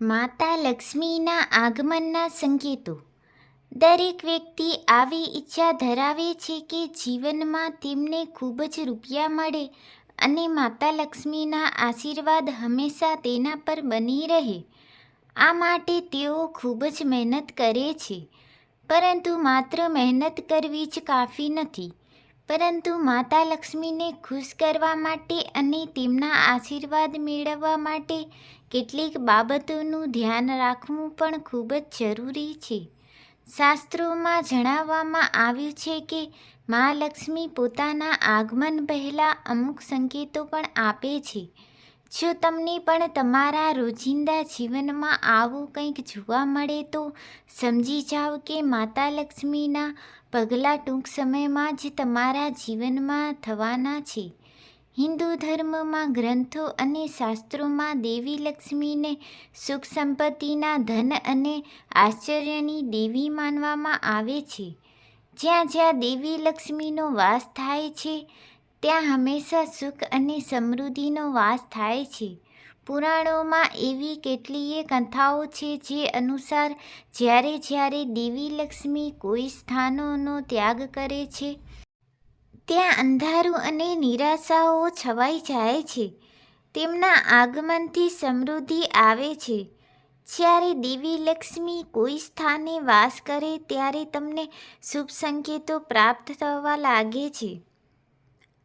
માતા લક્ષ્મીના આગમનના સંકેતો. દરેક વ્યક્તિ આવી ઈચ્છા ધરાવે છે કે જીવનમાં તેમને ખૂબ જ રૂપિયા મળે અને માતા લક્ષ્મીના આશીર્વાદ હંમેશા તેના પર બની રહે. આ માટે તેઓ ખૂબ જ મહેનત કરે છે. પરંતુ માત્ર મહેનત કરવી જ કાફી નથી. પરંતુ માતા લક્ષ્મીને ખુશ કરવા માટે અને તેમના આશીર્વાદ મેળવવા માટે કેટલીક બાબતોનું ધ્યાન રાખવું પણ ખૂબ જ જરૂરી છે. શાસ્ત્રોમાં જણાવવામાં આવ્યું છે કે મા લક્ષ્મી પોતાના આગમન પહેલાં અમુક સંકેતો પણ આપે છે. જો તમને પણ તમારા રોજિંદા જીવનમાં આવું કંઈક જોવા મળે તો સમજી જાઓ કે માતા લક્ષ્મીના પગલાં ટૂંક સમયમાં જ તમારા જીવનમાં થવાના છે. હિન્દુ ધર્મમાં ગ્રંથો અને શાસ્ત્રોમાં દેવી લક્ષ્મીને સુખ સંપત્તિના ધન અને આશ્ચર્યની દેવી માનવામાં આવે છે. જ્યાં જ્યાં દેવી લક્ષ્મીનો વાસ થાય છે, ત્યાં હંમેશા સુખ અને સમૃદ્ધિનો વાસ થાય છે. પુરાણોમાં એવી કેટલીય કથાઓ છે જે અનુસાર જ્યારે જ્યારે દેવી લક્ષ્મી કોઈ સ્થાનોનો ત્યાગ કરે છે ત્યાં અંધારું અને નિરાશાઓ છવાઈ જાય છે. તેમના આગમનથી સમૃદ્ધિ આવે છે. જ્યારે દેવી લક્ષ્મી કોઈ સ્થાને વાસ કરે ત્યારે તમને શુભ સંકેતો પ્રાપ્ત થવા લાગે છે.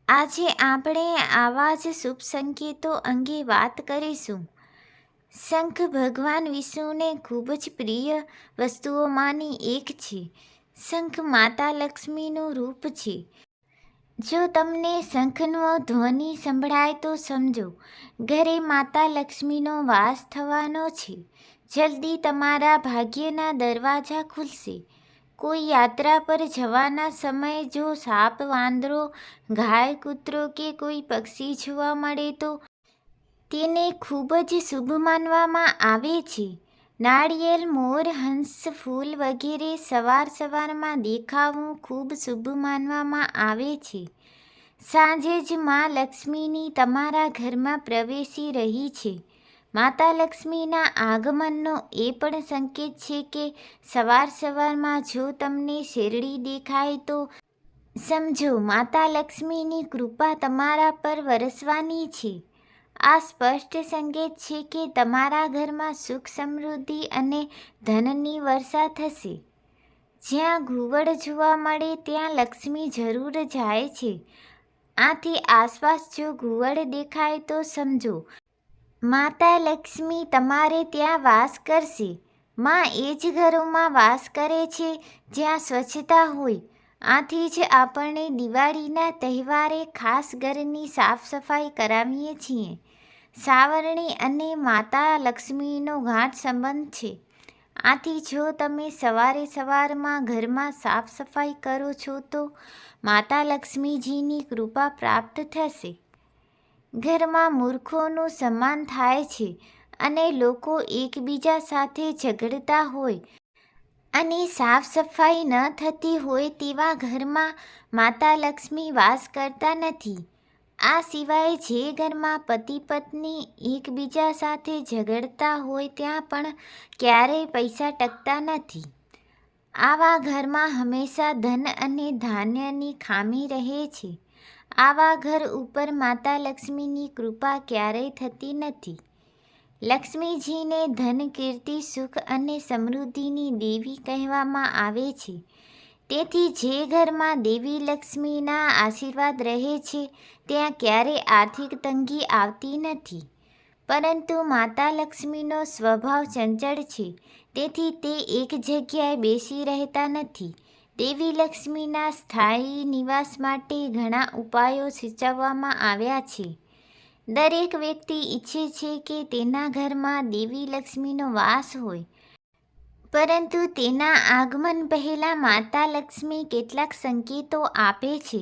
આજે આપણે આવા જ શુભ સંકેતો અંગે વાત કરીશું. શંખ ભગવાન વિષ્ણુને ખૂબ જ પ્રિય વસ્તુઓમાંની એક છે. શંખ માતા લક્ષ્મીનું રૂપ છે. જો તમને શંખનો ધ્વનિ સંભળાય તો સમજો, ઘરે માતા લક્ષ્મીનો વાસ થવાનો છે. જલ્દી તમારા ભાગ્યના દરવાજા ખુલશે. કોઈ યાત્રા પર જવાના સમયે જો સાપ, વાંદરો, ગાય, કૂતરો કે કોઈ પક્ષી જોવા મળે તો તેને ખૂબ જ શુભ માનવામાં આવે છે. નાળિયેર, મોર, હંસ, ફૂલ વગેરે સવાર સવારમાં દેખાવું ખૂબ શુભ માનવામાં આવે છે. સાંજે જ માં લક્ષ્મીની તમારા ઘરમાં પ્રવેશી રહી છે. માતા લક્ષ્મીના આગમનનો એ પણ સંકેત છે કે સવાર સવારમાં જો તમને શેરડી દેખાય તો સમજો, માતા લક્ષ્મીની કૃપા તમારા પર વરસવાની છે. આ સ્પષ્ટ સંકેત છે કે તમારા ઘરમાં સુખ સમૃદ્ધિ અને ધનની વર્ષા થશે. જ્યાં ઘુવડ જોવા મળે ત્યાં લક્ષ્મી જરૂર જાય છે. આથી આસપાસ જો ઘુવડ દેખાય તો સમજો, માતા લક્ષ્મી તમારે ત્યાં વાસ કરશે. માં એ જ ઘરોમાં વાસ કરે છે જ્યાં સ્વચ્છતા હોય. આથી જ આપણે દિવાળીના તહેવારે ખાસ ઘરની સાફ સફાઈ કરાવીએ છીએ. સાવરણી અને માતા લક્ષ્મીનો ગાઢ સંબંધ છે. આથી જો તમે સવારે સવારમાં ઘરમાં સાફ સફાઈ કરો છો, તો માતા લક્ષ્મીજીની કૃપા પ્રાપ્ત થશે. ઘરમાં મૂર્ખોનું સન્માન થાય છે અને લોકો એકબીજા સાથે ઝઘડતા હોય અને સાફ સફાઈ ન થતી હોય તેવા ઘરમાં માતા લક્ષ્મી વાસ કરતા નથી. આ સિવાય જે ઘરમાં પતિ પત્ની એકબીજા સાથે ઝઘડતા હોય ત્યાં પણ ક્યારેય પૈસા ટકતા નથી. આવા ઘરમાં હંમેશા ધન અને ધાન્યની ખામી રહે છે. આવા ઘર ઉપર માતા લક્ષ્મીની કૃપા ક્યારેય થતી નથી. લક્ષ્મીજીને ધન, કીર્તિ, સુખ અને સમૃદ્ધિની દેવી કહેવામાં આવે છે. તેથી જે ઘરમાં દેવી લક્ષ્મીના આશીર્વાદ રહે છે, ત્યાં ક્યારેય આર્થિક તંગી આવતી નથી. પરંતુ માતા લક્ષ્મીનો સ્વભાવ ચંચળ છે, તેથી તે એક જગ્યાએ બેસી રહેતા નથી. દેવી લક્ષ્મીના સ્થાયી નિવાસ માટે ઘણા ઉપાયો સૂચવવામાં આવ્યા છે. દરેક વ્યક્તિ ઈચ્છે છે કે તેના ઘરમાં દેવી લક્ષ્મીનો વાસ હોય પરંતુ તેના આગમન પહેલાં માતા લક્ષ્મી કેટલાક સંકેતો આપે છે.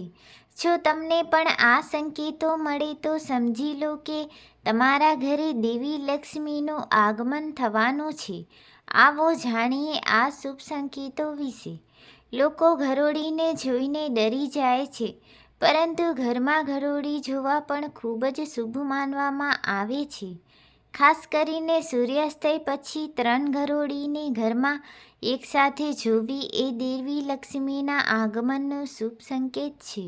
જો તમને પણ આ સંકેતો મળે તો સમજી લો કે તમારા ઘરે દેવી લક્ષ્મીનું આગમન થવાનું છે. આવો જાણીએ આ શુભ સંકેતો વિશે. લોકો ઘરોડીને જોઈને ડરી જાય છે, પરંતુ ઘરમાં ઘરોડી જોવા પણ ખૂબ જ શુભ માનવામાં આવે છે. ખાસ કરીને સૂર્યાસ્તય પછી ત્રણ ઘરોળીને ઘરમાં એકસાથે જોવી એ દેવી લક્ષ્મીના આગમનનો શુભ સંકેત છે.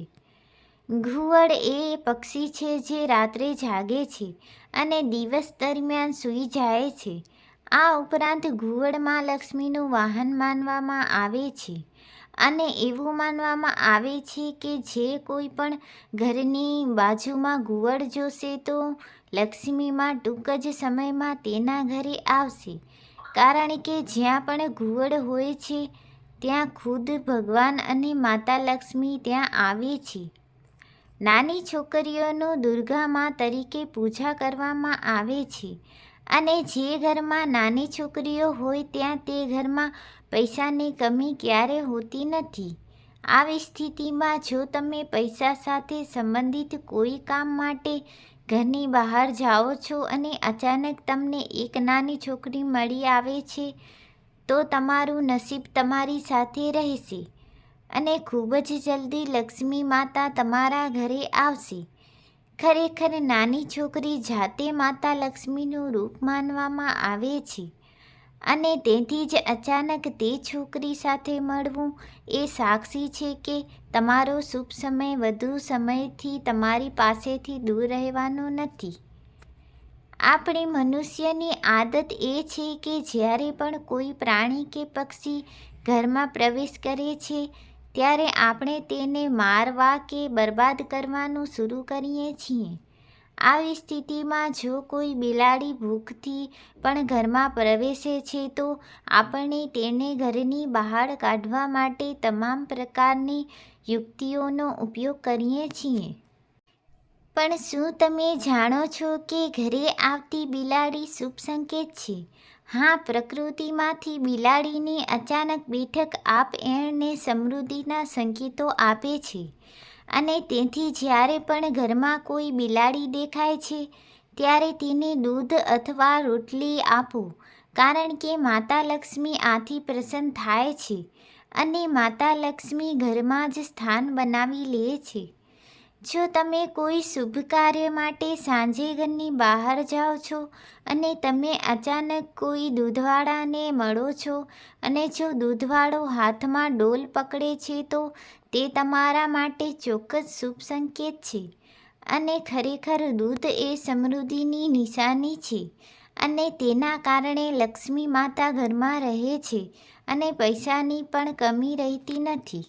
ઘુવડ એ પક્ષી છે જે રાત્રે જાગે છે અને દિવસ દરમિયાન સૂઈ જાય છે. આ ઉપરાંત ઘુવડમાં લક્ષ્મીનું વાહન માનવામાં આવે છે અને એવું માનવામાં આવે છે કે જે કોઈ પણ ઘરની બાજુમાં ઘુવડ જોશે તો લક્ષ્મીમાં ટૂંક જ સમયમાં તેના ઘરે આવશે. કારણ કે જ્યાં પણ ઘુવડ હોય છે, ત્યાં ખુદ ભગવાન અને માતા લક્ષ્મી ત્યાં આવે છે. નાની છોકરીઓનો દુર્ગા મા તરીકે પૂજા કરવામાં આવે છે અને જે ઘરમાં નાની છોકરીઓ હોય ત્યાં તે ઘરમાં પૈસાની કમી ક્યારે હોતી નથી. આવી સ્થિતિમાં જો તમે પૈસા સાથે સંબંધિત કોઈ કામ માટે ઘરની બહાર જાઓ છો અને અચાનક તમને એક નાની છોકરી મળી આવે છે, તો તમારું નસીબ તમારી સાથે રહેશે અને ખૂબ જ જલ્દી લક્ષ્મી માતા તમારા ઘરે આવશે. ખરેખર નાની છોકરી જાતે માતા લક્ષ્મીનું રૂપ માનવામાં આવે છે. અને તેથી જ અચાનક તે છોકરી સાથે મળવું એ સાક્ષી છે કે તમારો શુભ સમય વધુ સમયથી તમારી પાસેથી દૂર રહેવાનો નથી. આપણી મનુષ્યની આદત એ છે કે જ્યારે પણ કોઈ પ્રાણી કે પક્ષી ઘરમાં પ્રવેશ કરે છે, ત્યારે આપણે તેને મારવા કે બરબાદ કરવાનું શરૂ કરીએ છીએ. આવી સ્થિતિમાં જો કોઈ બિલાડી ભૂખથી પણ ઘરમાં પ્રવેશે છે તો આપણે તેને ઘરની બહાર કાઢવા માટે તમામ પ્રકારની યુક્તિઓનો ઉપયોગ કરીએ છીએ. પણ શું તમે જાણો છો કે ઘરે આવતી બિલાડી શુભ સંકેત છે? હા, પ્રકૃતિમાંથી બિલાડીની અચાનક બેઠક આપ એણને સમૃદ્ધિના સંકેતો આપે છે. અને તેથી જ્યારે પણ ઘરમાં કોઈ બિલાડી દેખાય છે, ત્યારે તેને દૂધ અથવા રોટલી આપો, કારણ કે માતા લક્ષ્મી આથી પ્રસન્ન થાય છે અને માતા લક્ષ્મી ઘરમાં જ સ્થાન બનાવી લે છે. જો તમે કોઈ શુભ કાર્ય માટે સાંજે ઘરની બહાર જાઓ છો અને તમે અચાનક કોઈ દૂધવાળાને મળો છો અને જો દૂધવાળો હાથમાં ડોલ પકડે છે તો તે તમારા માટે ચોક્કસ શુભ સંકેત છે અને ખરેખર દૂધ એ સમૃદ્ધિની નિશાની છે અને તેના કારણે લક્ષ્મી માતા ઘરમાં રહે છે અને પૈસાની પણ કમી રહેતી નથી.